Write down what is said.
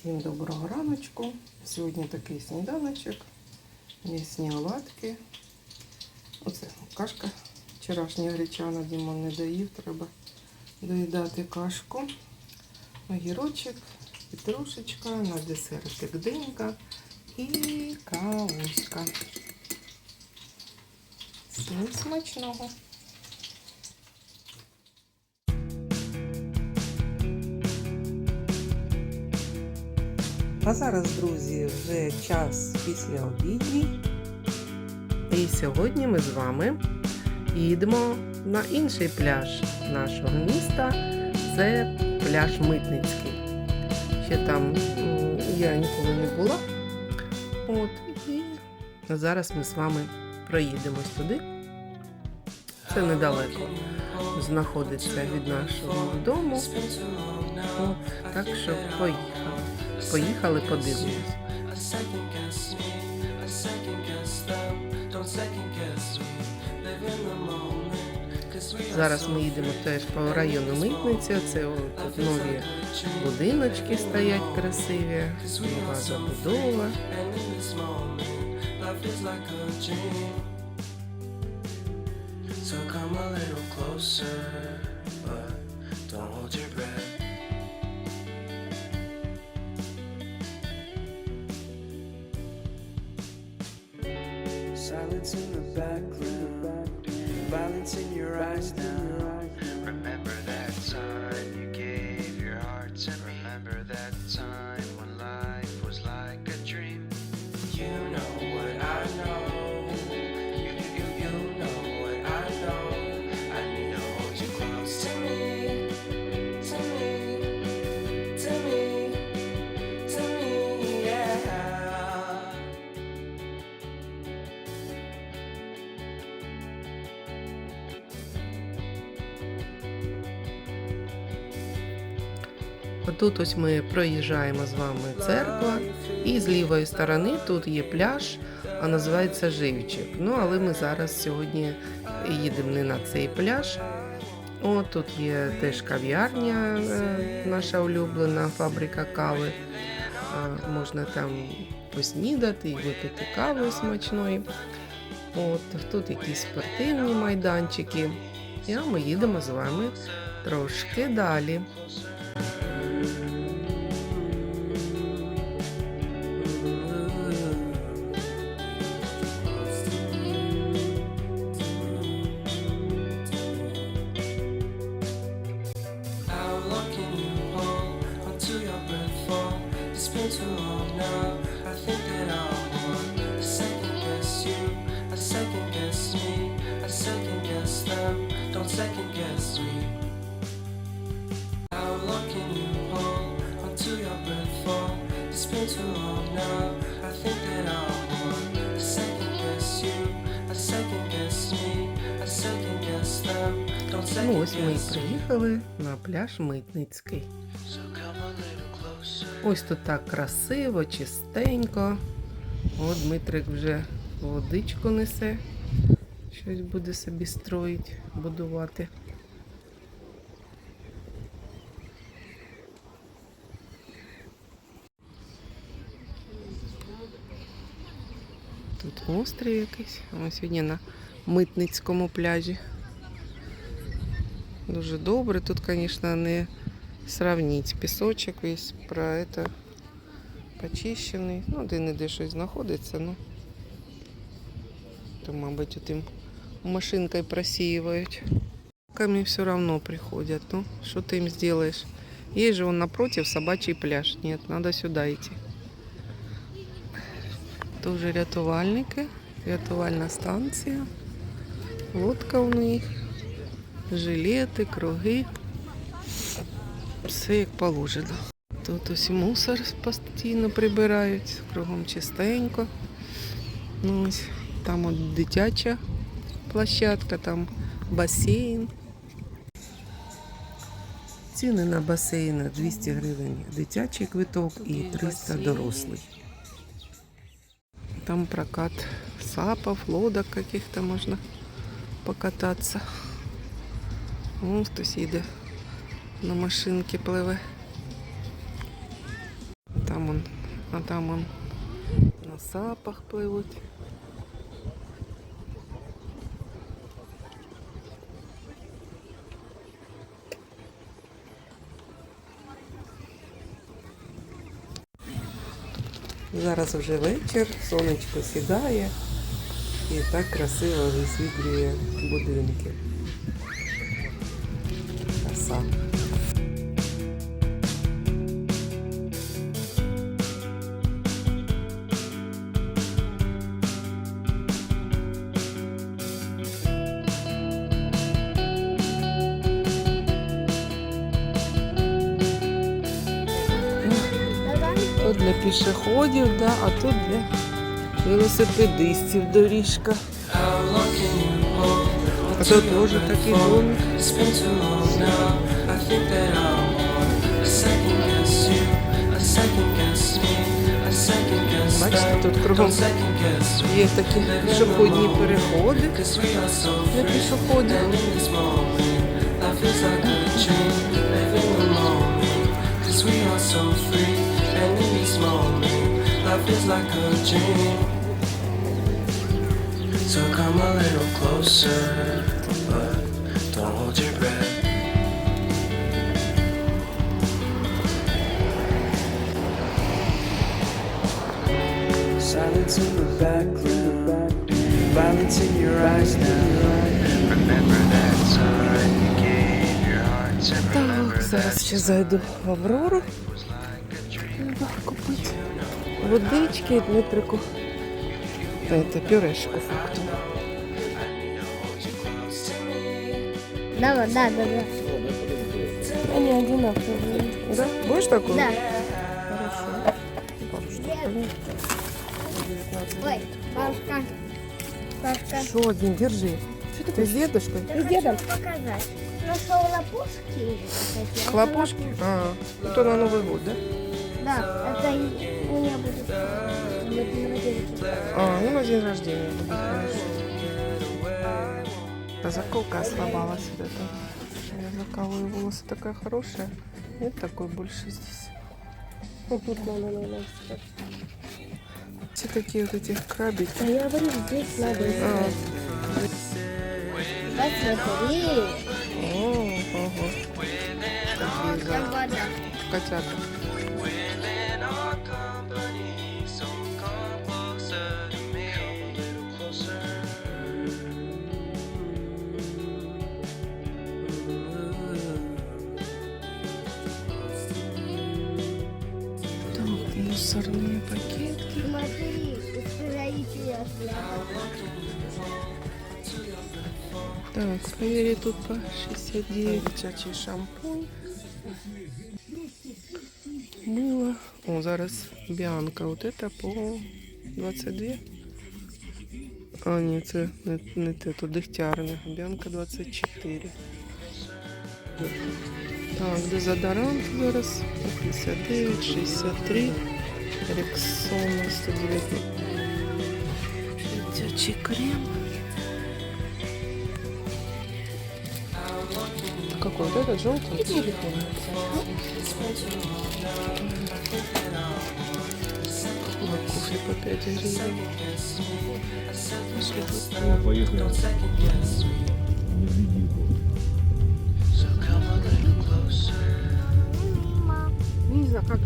Всім доброго раночку. Сьогодні такий сніданочок. М'ясні оладки. Оце кашка. Вчорашня гречана Дімон не доїв, треба доїдати кашку. Огірочок, петрушечка, на десертик динька і кавуська. Всім смачного! А зараз, друзі, вже час після обідній. І сьогодні ми з вами їдемо на інший пляж нашого міста. Це пляж Митницький. Ще там я ніколи не була. От, і зараз ми з вами проїдемось туди. Це недалеко знаходиться від нашого дому. От, так що поїхали. Поїхали, подивимось. Зараз ми їдемо теж по району Митниця. Це нові будиночки стоять красиві, нова забудова. So come a little closer, Silence in the background, violence in your eyes now. Отут ось ми проїжджаємо з вами церква, і з лівої сторони тут є пляж, а називається Живчик. Ну, але ми зараз сьогодні їдемо не на цей пляж. О, тут є теж кав'ярня, е, наша улюблена фабрика кави. Можна там поснідати і випити каву смачної. От, тут якісь спортивні майданчики. І ми їдемо з вами трошки далі. Ну, ось ми і приїхали на пляж Митницький. Ось тут так красиво, чистенько. От Дмитрик вже водичку несе. Щось буде собі строїть, будувати. Тут острів якийсь. Ми сьогодні на Митницькому пляжі. Дуже добре. Тут, звісно, не сравнить. Пісочок весь про это почищений. Ну, де-не-де щось знаходиться, ну. То, мабуть, тим машинкою просіюють. Камни все равно приходят. Ну, что ты им сделаешь? Есть же он напротив собачий пляж. Нет, надо сюда идти. Тоже рятувальники. Рятувальна станція. Лодка у них. Жилети, круги. Все як положено. Тут ось мусор постійно прибирають, кругом чистенько. Ну, ось там от дитяча площадка, там басейн. Ціни на басейни 200 гривень дитячий квиток і 300 дорослий. Там прокат сапов, лодок каких-то можна покататися. Вон хтось їде на машинці пливе. там А там он на сапах пливуть. Зараз вже вечір, сонечко сідає і так красиво висвітлює будинки. Краса. Тут для пішоходів, да, а тут для велосипедистів доріжка. А тут теж такий домик. Бачите, тут кругом є такі пішохідні переходи для пішоходів. Cause we are so free. And in this moment, life feels like a dream. So come a little closer, but don't hold your breath. Silence in the background, violence in your eyes now. Remember that time you gave your heart to remember зараз ще зайду в Аврору. Купити водички і Дмитрику. Це пюрешку фрукту. Да, да, да, да. Они одинаковые. Да? Будешь такую? Да. Хорошо. Ой, бабушка. Бабушка. Что один, держи. Ты с дедушкой? Ты дедом? показать. Нашел лопушки. кстати. Хлопушки? А, это на Новый год, да? Да, это у меня будет. А, ну на день рождения будет, хорошо. А заколка ослабалась вот эта. Я закалываю волосы такая хорошая. Нет такой больше здесь. Вот тут надо, надо. Все такие вот эти крабики. А я говорю, здесь надо А, искать. Посмотри. о, ого. Да, котята. мусорные пакетки. Смотри, ускоритель Так, фейри тут по 69. Дитячий шампунь. Мыло. О, зараз Біанка. Вот это по 22. А, ні, це не, не те, то дегтярне. Біанка 24. Так, дезодорант зараз по 59, 63. Рексона 109. Летячий крем. Какой? Вот этот желтый? Это не помню. Вот по 5 гривен. Поехали. Не види его. Не знаю, как